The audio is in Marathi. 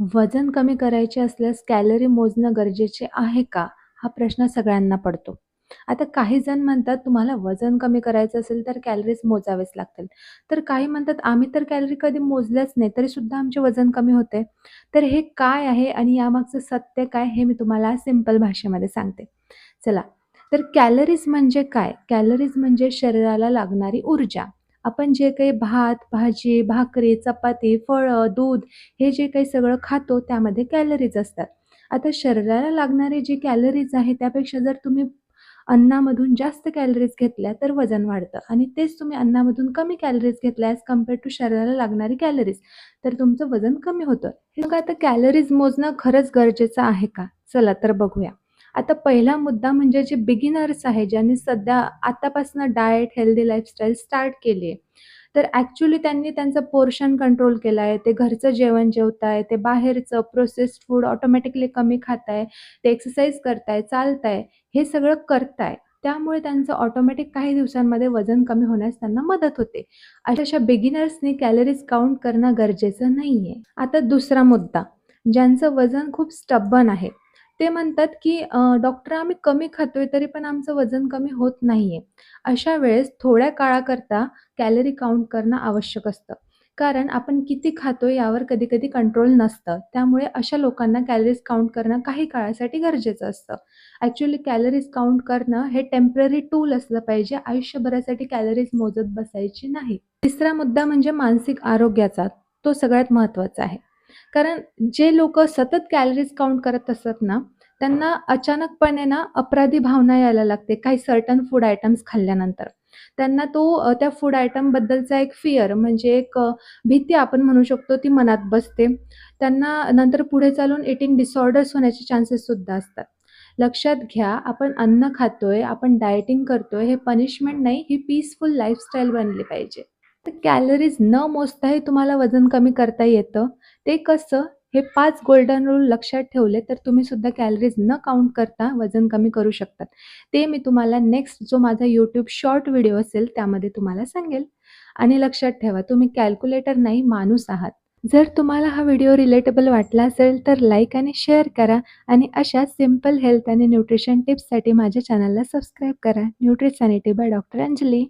वजन कमी करायचे असल्यास कॅलरी मोजणं गरजेचे आहे का? हा प्रश्न सगळ्यांना पडतो. आता काही जण म्हणतात तुम्हाला वजन कमी करायचं असेल तर कॅलरीज मोजावेच लागतील. तर काही म्हणतात आम्ही तर कॅलरी कधी मोजल्याच नाही तरी सुद्धा आमचे वजन कमी होते. तर हे काय आहे आणि यामागचं सत्य काय हे मी तुम्हाला सिंपल भाषेमध्ये सांगते. चला तर कॅलरीज म्हणजे काय? कॅलरीज म्हणजे शरीराला लागणारी ऊर्जा. आपण जे काही भात, भाजी, भाकरी, चपाती, फळं, दूध हे जे काही सगळं खातो त्यामध्ये कॅलरीज असतात. आता शरीराला लागणारे जे कॅलरीज आहे त्यापेक्षा जर तुम्ही अन्नामधून जास्त कॅलरीज घेतल्या तर वजन वाढतं आणि तेच तुम्ही अन्नामधून कमी कॅलरीज घेतल्या ॲज कंपेअर टू शरीराला लागणारी कॅलरीज तर तुमचं वजन कमी होतं. हे मग आता कॅलरीज मोजणं खरंच गरजेचं आहे का? चला तर बघूया. आता पहिला मुद्दा म्हणजे जे बिगिनर्स आहे ज्यांनी सध्या आतापासून डाएट, हेल्दी लाईफस्टाईल स्टार्ट केली आहे. तर ॲक्च्युली त्यांनी त्यांचं पोर्शन कंट्रोल केलं आहे. ते घरचं जेवण जेवताय, ते बाहेरचं प्रोसेस्ड फूड ऑटोमॅटिकली कमी खाताय, ते एक्सरसाइज करताय, चालताय, हे सगळं करताय. त्यामुळे त्यांचं ऑटोमॅटिक काही दिवसांमध्ये वजन कमी होण्यास त्यांना मदत होते. अशा बिगिनर्सनी कॅलरीज काउंट करणं गरजेचं नाहीये. आता दुसरा मुद्दा, ज्यांचं वजन खूप स्टब्बन आहे. ते म्हणतात की डॉक्टर आम्ही कमी खातोय तरी पण आमचं वजन कमी होत नाहीये. अशा वेळेस थोड्या काळाकरता कॅलरी काउंट करणं आवश्यक असतं. कारण आपण किती खातोय यावर कधी-कधी कंट्रोल नसतं. त्यामुळे अशा लोकांना कॅलरीज काउंट करणं काही काळासाठी गरजेचं असतं. ॲक्च्युअली कॅलरीज काउंट करणं हे टेंपररी टूल असलं पाहिजे. आयुष्यभरासाठी कॅलरीज मोजत बसायची नाही. तिसरा मुद्दा म्हणजे मानसिक आरोग्याचा. तो सगळ्यात महत्त्वाचा आहे. कारण जे लोक सतत कॅलरीज काउंट करत असतात ना, त्यांना अचानकपणे ना अपराधी भावना यायला लागते काही सर्टन फूड आयटम्स खाल्ल्यानंतर. त्यांना तो त्या फूड आयटमबद्दलचा एक फिअर म्हणजे एक भीती आपण म्हणू शकतो ती मनात बसते. त्यांना नंतर पुढे चालून इटिंग डिसऑर्डर्स होण्याचे चान्सेस सुद्धा असतात. लक्षात घ्या आपण अन्न खातोय, आपण डायटिंग करतोय हे पनिशमेंट नाही, ही पीसफुल लाईफस्टाईल बनली पाहिजे. तर कॅलरीज न मोजताही तुम्हाला वजन कमी करता येतं. ते कसं? हे पाच गोल्डन रूल लक्षात ठेवले तर तुम्ही सुद्धा कॅलरीज न काउंट करता वजन कमी करू शकतात. ते मी तुम्हाला नेक्स्ट जो माझा यूट्यूब शॉर्ट व्हिडिओ असेल त्यामध्ये तुम्हाला सांगेल. आणि लक्षात ठेवा तुम्ही कॅल्क्युलेटर नाही माणूस आहात. जर तुम्हाला हा व्हिडिओ रिलेटेबल वाटला असेल तर लाईक आणि शेअर करा आणि अशा सिंपल हेल्थ आणि न्यूट्रिशन टिप्ससाठी माझ्या चॅनलला सबस्क्राईब करा. Nutrisanity by doctor Anjali.